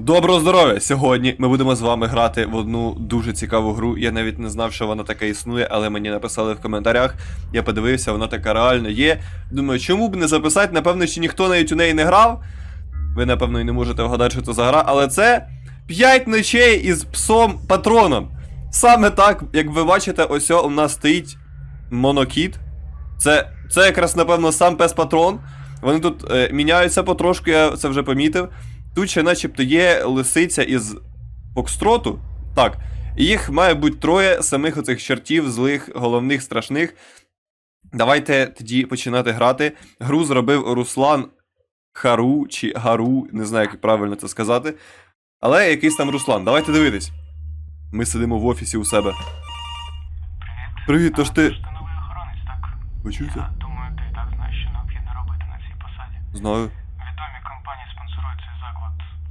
Доброго здоров'я! Сьогодні ми будемо з вами грати в одну дуже цікаву гру. Я навіть не знав, що вона така існує, але мені написали в коментарях. Я подивився, вона така реально є. Думаю, чому б не записати? Напевно, ще ніхто навіть у неї не грав. Ви, напевно, і не можете вгадати, що це за гра, але це 5 ночей із псом патроном. Саме так, як ви бачите, ось у нас стоїть монокіт. Це, це якраз, напевно, сам пес патрон. Вони тут е, міняються потрошку, я це вже помітив. Тут ще начебто є лисиця із Фокстроту. Так. І їх має бути троє самих оцих чертів, злих, головних, страшних. Давайте тоді починати грати. Гру зробив Руслан Хару чи Гару, не знаю, як правильно це сказати. Але якийсь там Руслан. Давайте дивитись. Ми сидимо в офісі у себе. Привіт, тож ти. Ти новий охоронець, так? Ви чуєте? Я думаю, ти так знаєш, що необхідно робити на цій посаді. Знаю.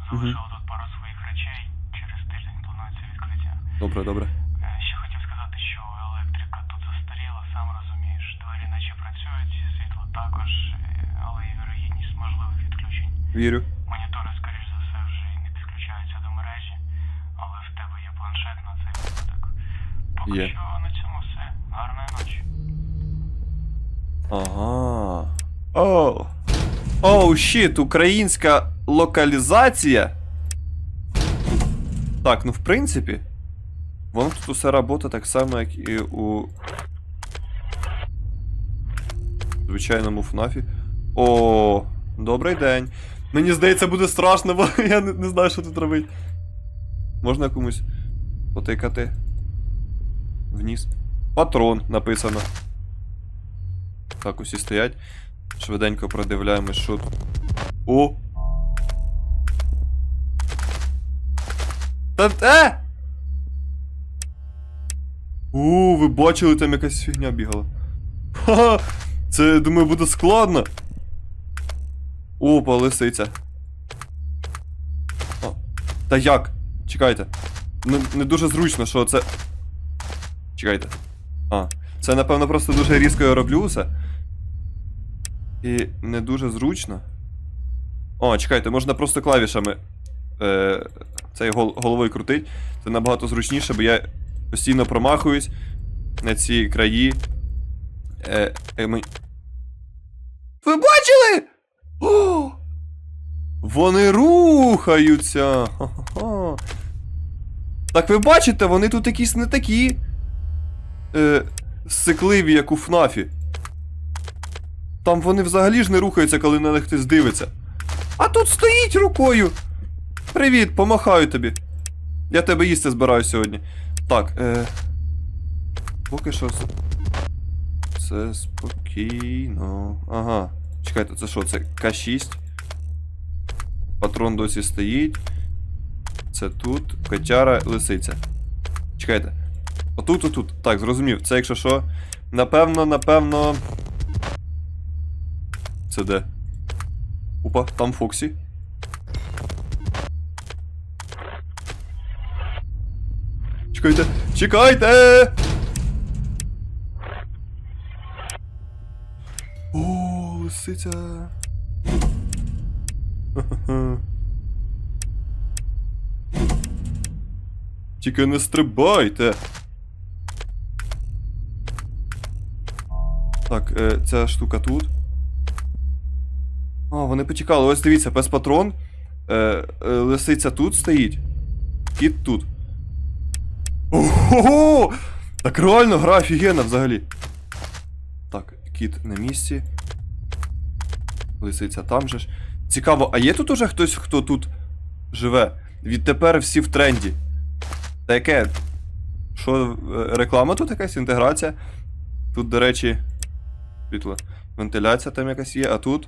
Залишили тут пару своїх речей. Через тиждень планується відкриття. Добре, добре. Е, Ще хотів сказати, що електрика тут застаріла, сам розумієш. Двері наче працюють, світло також, е, але є вірогідність можливих відключень. Вірю. Монітори, скоріш за все, вже і не підключаються до мережі, але в тебе є планшет на цей випадок. Поки Є. що на цьому все. Гарної ночі. Ага. Оу. Оу, щит, українська локалізація. Так, ну в принципі. Воно тут усе робота так само, як і у. Звичайному ФНАФі. О, добрий день. Мені здається, буде страшно, бо я не, не знаю, що тут робити. Можна комусь потикати. Вниз. Патрон написано. Так, усі стоять. Швиденько продивляємось, що тут. О! Та е! О, ви бачили, там якась фігня бігала. Ха! Це, я думаю, буде складно. Опа, лисиця. О, та як? Чекайте. Не, не дуже зручно, що це. Чекайте. А, це, напевно, просто дуже різко я роблю все. І не дуже зручно. О, чекайте, можна просто клавішами е, цей гол, головою крутить. Це набагато зручніше, бо я постійно промахуюсь на ці краї. Е, е, ми... Ви бачили? О! Вони рухаються! Ха-ха-ха. Так ви бачите, вони тут якісь не такі. Е, сикливі, як у ФНАФі. Там вони взагалі ж не рухаються, коли на них хтось дивиться. А тут стоїть рукою. Привіт, помахаю тобі. Я тебе їсти збираю сьогодні. Так, е. Поки що. Це спокійно. Ага. Чекайте, це що? Це К6. Патрон досі стоїть. Це тут. Котяра, лисиця. Чекайте. Отут, отут. Так, зрозумів. Це якщо що. Напевно, напевно. Це де? Опа, там Фоксі. Чекайте! Чекайте! О, лисиця. Тільки не стрибайте. Так, е, ця штука тут. О, вони потікали. Ось дивіться, пес патрон. Е, е, лисиця тут стоїть. Кіт тут. Ого! Так реально гра офігенна взагалі. Так, кіт на місці. Лисиця там же ж. Цікаво, а є тут уже хтось, хто тут живе? Відтепер всі в тренді. Та яке? Що, е, реклама тут якась інтеграція? Тут, до речі, світло. Вентиляція там якась є, а тут.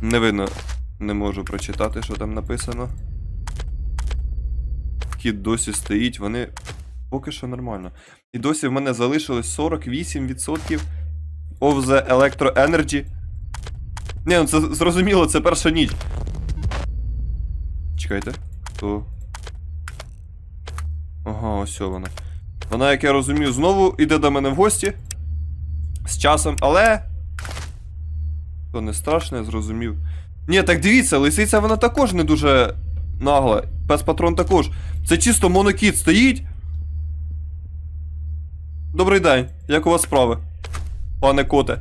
Не видно. Не можу прочитати, що там написано. Кіт досі стоїть, вони поки що нормально. І досі в мене залишилось 48% of the Electro Energy. Ні, ну це зрозуміло, це перша ніч. Чекайте, хто. Ага, ось вона. Вона, як я розумію, знову йде до мене в гості. З часом, але. То не страшно, я зрозумів. Ні, так дивіться, лисиця вона також не дуже нагла. Пес патрон також. Це чисто монокіт стоїть. Добрий день, як у вас справи? Пане коте.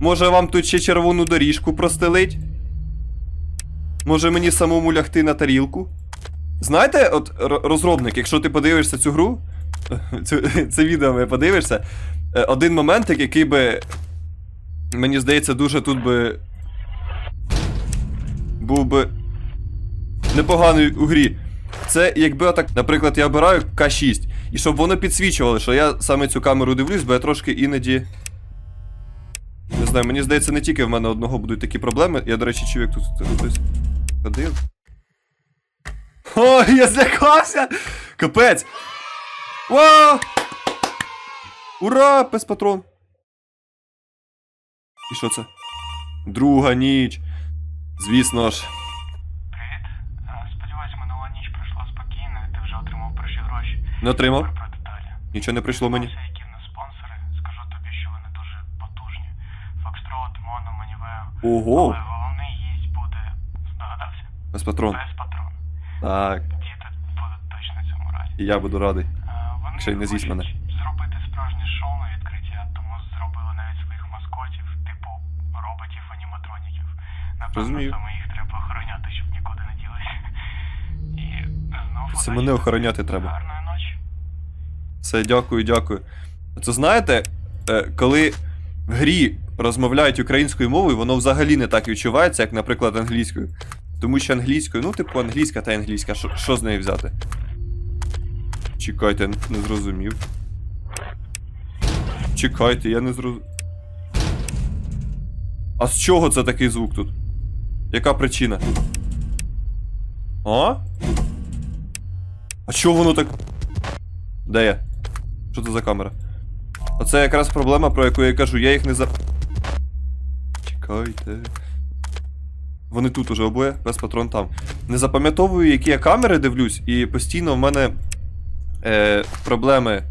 Може вам тут ще червону доріжку простелить? Може мені самому лягти на тарілку? Знаєте, от розробник, якщо ти подивишся цю гру, цю, це відео ми подивишся, е, один моментик, який би. Мені здається, дуже тут би. Був би. Непоганий у грі. Це якби отак, наприклад, я обираю К6, і щоб воно підсвічувало, що я саме цю камеру дивлюсь, бо я трошки іноді. Не знаю, мені здається, не тільки в мене одного будуть такі проблеми. Я, до речі, як тут хтось ходив. О, я злякався! Капець! Вау! Ура! Пес патрон! І що це? Друга ніч. Звісно ж. Привіт. Е, Сподіваюсь, минула ніч пройшла спокійно, і ти вже отримав перші гроші. Не отримав. Нічого не прийшло мені. Ого! Але головний гість буде, здогадався, Пес патрон. без патрон. Так. Діти будуть точно цьому раді. І я буду радий. Е, Вони Якщо й не з'їсть мене. зробити справжнє шоу на відкриття, тому зробили навіть своїх маскотів, типу роботів-аніматроніків. Напевно, Розумію. саме їх треба охороняти, щоб нікуди не ділися. І знову Це мене охороняти треба. Все, дякую, дякую. Це знаєте, е, коли в грі розмовляють українською мовою, воно взагалі не так відчувається, як, наприклад, англійською. Тому що англійською, ну, типу, англійська та англійська, що, що з неї взяти? Чекайте, не зрозумів. Чекайте, я не зрозумів. А з чого це такий звук тут? Яка причина? А? А чого воно так. Де я? Що це за камера? Оце якраз проблема, про яку я кажу, я їх не за. Чекайте. Вони тут уже обоє, без патрон там. Не запам'ятовую, які я камери дивлюсь, і постійно в мене е, проблеми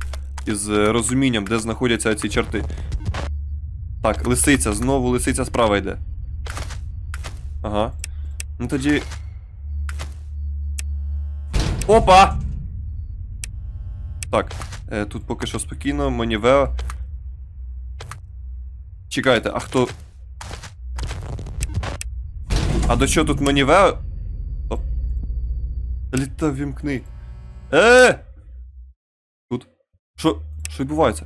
із розумінням, де знаходяться ці черти. Так, лисиця, знову лисиця справа йде. Ага. Ну тоді. Опа! Так, тут поки що спокійно, Манівео. Чекайте, а хто. А до чого тут Манівео? Оп. Літа вімкни. Е! Тут. Що? Що відбувається?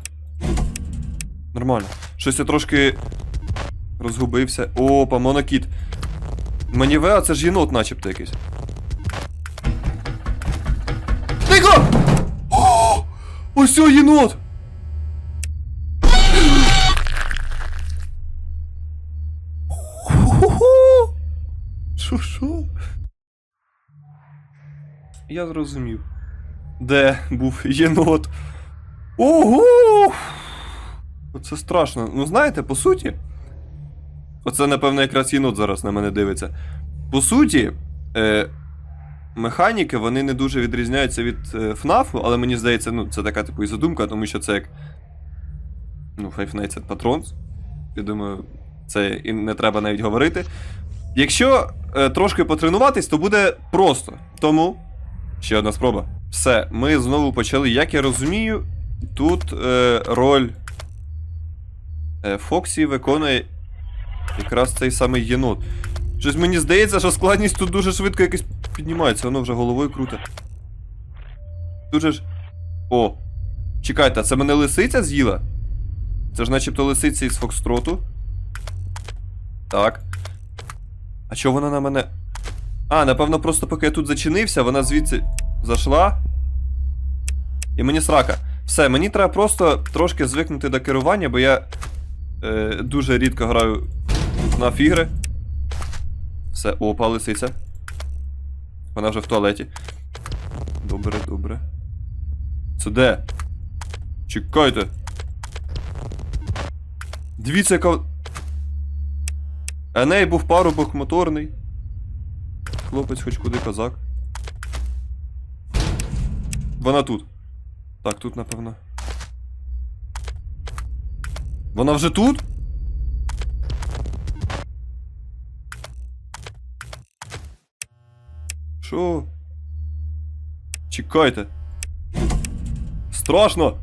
Нормально. Щось я трошки розгубився. Опа, монокіт. Манівео це ж єнот начебто якийсь. Ось о, єнот! Що? Я зрозумів. Де був єнот? Ого! Оце страшно. Ну, знаєте, по суті. Оце, напевно, якраз єнот зараз на мене дивиться. По суті, е, механіки вони не дуже відрізняються від е, ФНАФу, але мені здається, ну, це така типу і задумка, тому що це як. Ну, Five Nights at Patrons. Я думаю, це і не треба навіть говорити. Якщо е, трошки потренуватись, то буде просто. Тому. Ще одна спроба. Все, ми знову почали. Як я розумію, тут е, роль е, Фоксі виконує якраз цей самий єнот. Щось мені здається, що складність тут дуже швидко якось піднімається, воно вже головою круте. Дуже ж. О! Чекайте, а це мене лисиця з'їла? Це ж начебто лисиця із Фокстроту. Так. А чого вона на мене. А, напевно, просто поки я тут зачинився, вона звідси зайшла. І мені срака. Все, мені треба просто трошки звикнути до керування, бо я е, дуже рідко граю на ігри. Все, опа, лисиця. Вона вже в туалеті. Добре, добре. Це де? Чекайте. Дивіться, яка. Еней був парубок моторний. Хлопець хоч куди козак. Вона тут. Так, тут, напевно. Вона вже тут? Що? Чекайте. Страшно.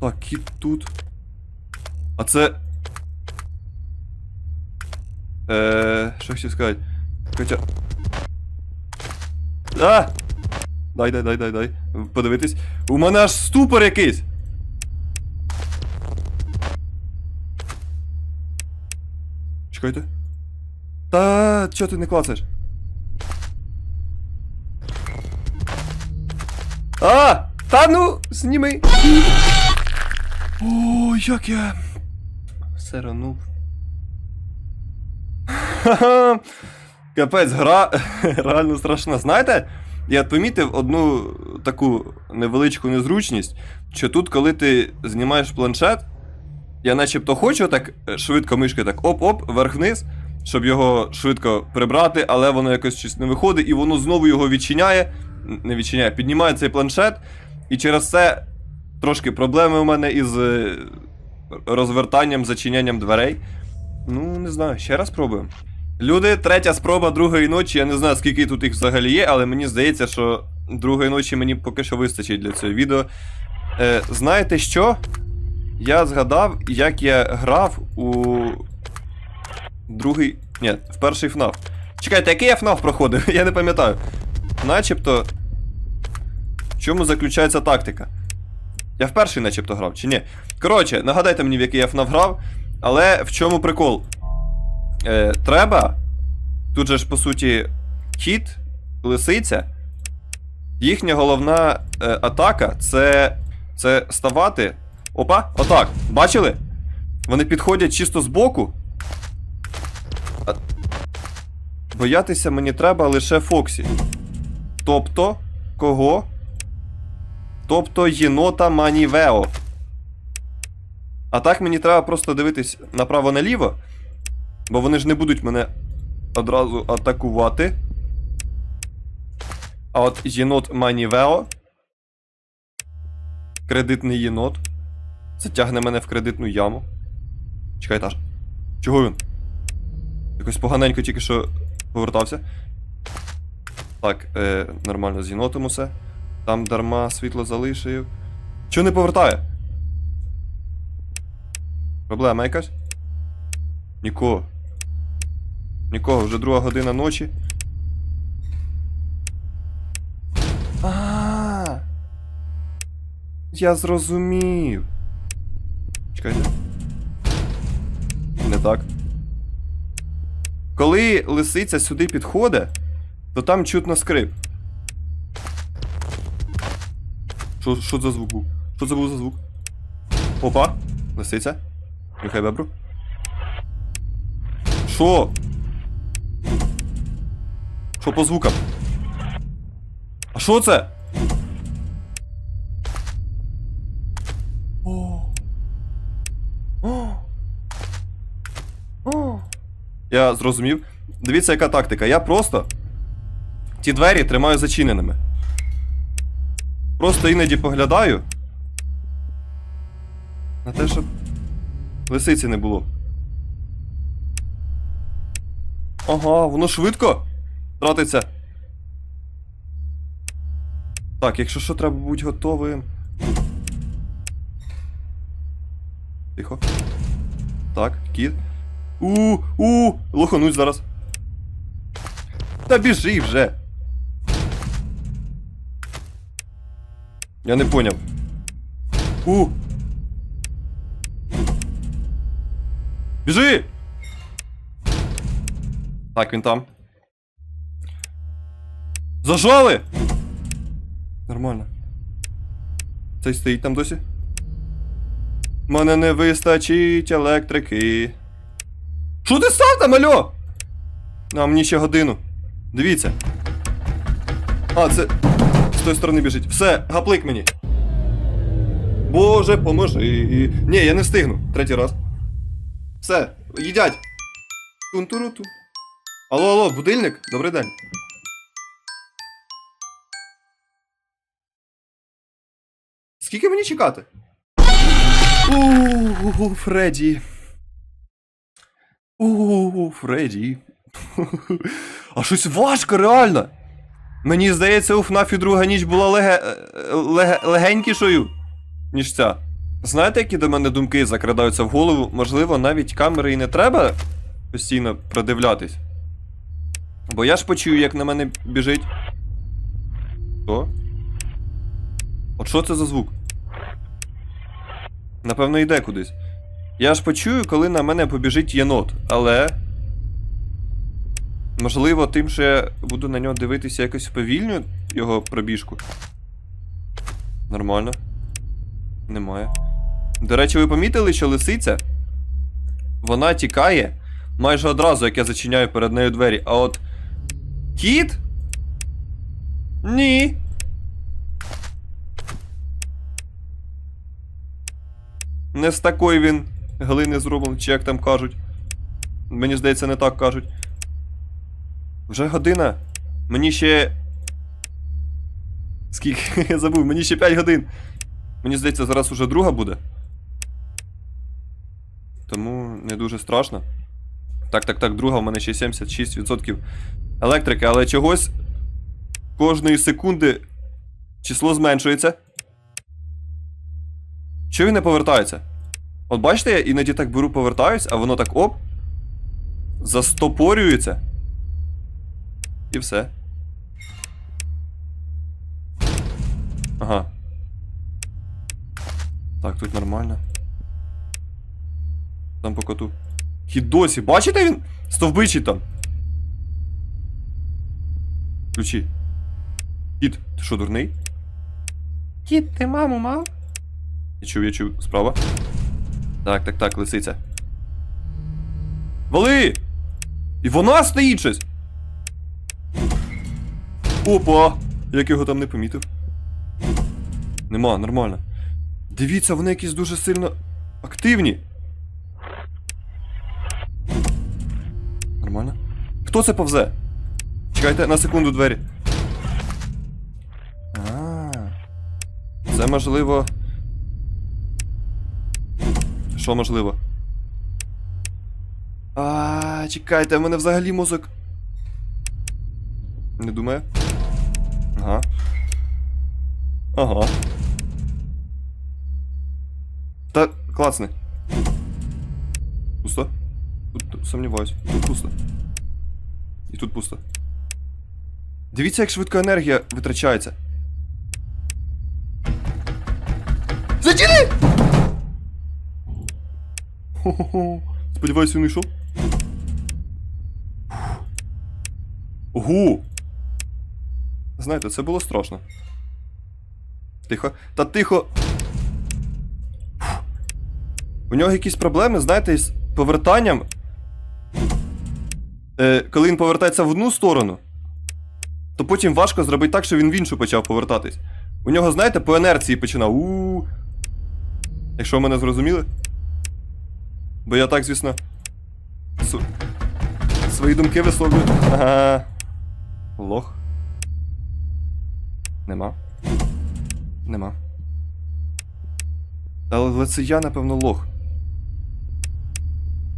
Так, кіт тут. А це. Е, що хотів сказати? Хоча. А! Дай, дай, дай, дай, дай. Подивитись. У мене аж ступор якийсь. Чекайте. Та чого ти не клацаєш? А! Та ну, зніми! О, як я. Серанув. Ха-ха. Капець, гра реально страшна. Знаєте, я помітив одну таку невеличку незручність, що тут, коли ти знімаєш планшет, я начебто хочу так швидко мишкою так оп-оп, вверх-вниз, щоб його швидко прибрати, але воно якось щось не виходить, і воно знову його відчиняє. Не відчиняє, піднімає цей планшет, і через це трошки проблеми у мене із е, розвертанням, зачинянням дверей. Ну, не знаю, ще раз пробуємо. Люди, третя спроба другої ночі. Я не знаю, скільки тут їх взагалі є, але мені здається, що другої ночі мені поки що вистачить для цього відео. Е, знаєте що? Я згадав, як я грав у другий. Ні, в перший FNAF. Чекайте, який я FNAF проходив? Я не пам'ятаю. Начебто. В чому заключається тактика? Я в перший начебто грав, чи ні? Коротше, нагадайте мені, в який я FNAF грав, але в чому прикол? Е, треба. Тут же ж, по суті, кіт, лисиця. Їхня головна е, атака це. Це ставати. Опа, отак. Бачили? Вони підходять чисто збоку. Боятися мені треба лише Фоксі. Тобто, кого? Тобто єнота Манівео. А так мені треба просто дивитись направо-наліво. Бо вони ж не будуть мене одразу атакувати. А от єнот Манівео. Кредитний єнот. Затягне мене в кредитну яму. Чекай, Таш. Чого він? Якось поганенько тільки що повертався. Так, е, нормально з єнотом усе. Там дарма світло залишив. Чого не повертає? Проблема якась? Нікого. Нікого, вже друга година ночі. А. Я зрозумів. Чекайте. Не так. Коли лисиця сюди підходить, то там чутно скрип. Що, що за звук був? Що це був за звук? Опа! Лисиця. Нехай бебру. Що? Що по звукам? А що це? О. О. О. Я зрозумів. Дивіться, яка тактика. Я просто ті двері тримаю зачиненими. Просто іноді поглядаю. На те, щоб лисиці не було. Ага, воно швидко тратиться. Так, якщо що, треба бути готовим. Тихо. Так, кіт. У, у, лоханусь зараз. Та біжи вже. Я не поняв. У. Біжи! Так, він там. Зажали! Нормально. Цей стоїть там досі. Мене не вистачить електрики. Що ти став там, альо? А, мені ще годину. Дивіться. А, це. З тої сторони біжить. Все, гаплик мені. Боже, поможи. Ні, я не встигну. Третій раз. Все, їдять. Тун-туру-ту. Алло, алло, будильник? Добрий день. Скільки мені чекати? У, Фредді. У, Фредді. А щось важко, реально. Мені здається, у ФНАФі друга ніч була леге... е, леге... легенькішою, ніж ця. Знаєте, які до мене думки закрадаються в голову? Можливо, навіть камери і не треба постійно продивлятись. Бо я ж почую, як на мене біжить. Що? От що це за звук? Напевно, йде кудись. Я ж почую, коли на мене побіжить єнот, але. Можливо, тим, що я буду на нього дивитися якось повільню його пробіжку. Нормально. Немає. До речі, ви помітили, що лисиця? Вона тікає майже одразу, як я зачиняю перед нею двері. А от. Кіт? Ні. Не з такої він глини зроблений, чи як там кажуть. Мені здається, не так кажуть. Вже година. Мені ще. Скільки? Я забув, мені ще 5 годин. Мені здається, зараз уже друга буде. Тому не дуже страшно. Так, так, так, друга, в мене ще 76% електрики, але чогось кожної секунди число зменшується. Чого він не повертається? От бачите, я іноді так беру, повертаюсь, а воно так оп. Застопорюється. І все. Ага. Так, тут нормально. Там по коту. Хідосі, бачите він? Стовбичий там. Ключі. Кіт, ти що, дурний? Кіт, ти маму мав? Я чув, я чув. Справа. Так, так, так, лисиця. Вали! І вона стоїть щось! Опа! Як його там не помітив. Нема, нормально. Дивіться, вони якісь дуже сильно активні. Нормально. Хто це повзе? Чекайте на секунду двері. А. Це можливо. Що можливо? А, чекайте, в мене взагалі мозок. Не думає? Ага. Ага. Та класне. Пусто? Тут сумніваюсь. Тут пусто. І тут пусто. Дивіться, як швидко енергія витрачається. Затіни! Хо-хо-хо. Він йшов. Ого! Знаєте, це було страшно. Тихо. Та тихо. У нього якісь проблеми, знаєте, з повертанням. Е, коли він повертається в одну сторону, то потім важко зробити так, що він в іншу почав повертатись. У нього, знаєте, по інерції починав. у Якщо мене зрозуміли. Бо я так, звісно. св- Свої думки висловлюю. Ага. Лох. Нема. Нема. Але це я, напевно, лох.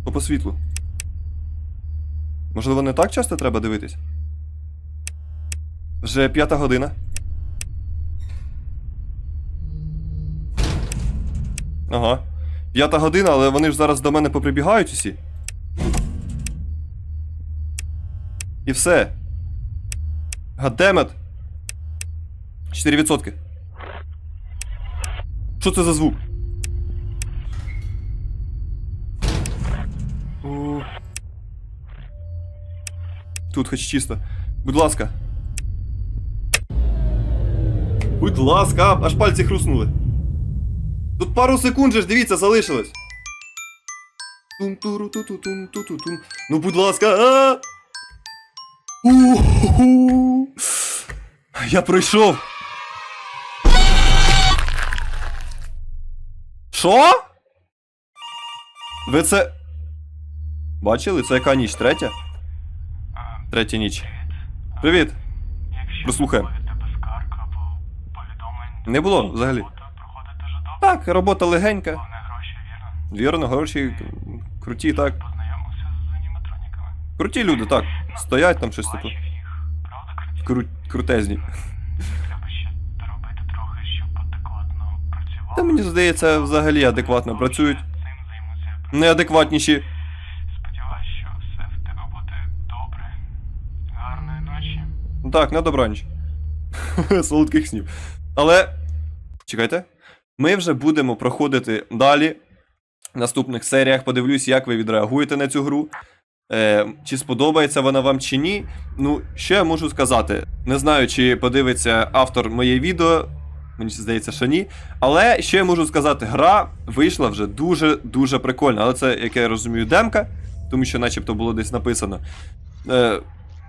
По по світлу. Можливо, не так часто треба дивитись? Вже п'ята година. Ага. П'ята година, але вони ж зараз до мене поприбігають усі. І все. Гаддемет. 4%. Що це за звук? О. Тут хоч чисто. Будь ласка. Будь ласка, аж пальці хруснули. Тут пару секунд же ж, дивіться, залишилось. Тум-туру-ту-ту-тум-ту-ту-тум. Ну, будь ласка. А! У-ху-ху. Я пройшов. Що? Ви це. Бачили? Це яка ніч? Третя? Третя ніч. привіт. Прослухаємо. Не було взагалі. робота проходить дуже добре. Так, робота легенька. Головне гроші, вірно? Вірно, гроші круті, так. Познайомився з аніматроніками. Круті люди, так. Стоять там щось правда, круті? Кру... крутезні. Треба ще доробити трохи, щоб адекватно працювали. Та мені здається, взагалі адекватно працюють. Цим. Неадекватніші. Сподіваюсь, що все в тебе буде добре. Гарної ночі. Так, на добраніч. Солодких снів. Але. Чекайте. Ми вже будемо проходити далі. В наступних серіях подивлюсь, як ви відреагуєте на цю гру. Е, чи сподобається вона вам чи ні. Ну, що я можу сказати? Не знаю, чи подивиться автор моє відео. Мені здається, що ні. Але що я можу сказати, гра вийшла вже дуже-дуже прикольна. Але це, як я розумію, демка, тому що начебто було десь написано. Е,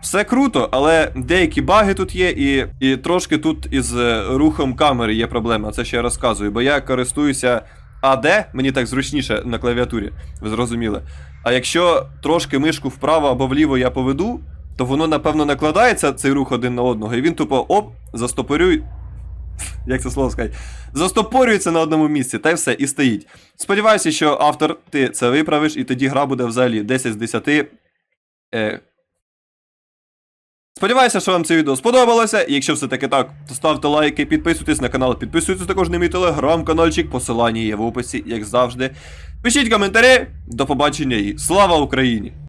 все круто, але деякі баги тут є, і, і трошки тут із е, рухом камери є проблема. Це ще я розказую, бо я користуюся AD, мені так зручніше на клавіатурі, ви зрозуміли. А якщо трошки мишку вправо або вліво я поведу, то воно, напевно, накладається цей рух один на одного, і він тупо оп, застопорює. Як це слово сказати? Застопорюється на одному місці, та й все, і стоїть. Сподіваюся, що автор, ти це виправиш, і тоді гра буде взагалі 10 з 10. Е, Сподіваюся, що вам це відео сподобалося. Якщо все таки так, то ставте лайки, підписуйтесь на канал, підписуйтесь також на мій телеграм-каналчик, посилання є в описі, як завжди. Пишіть коментарі, до побачення і слава Україні!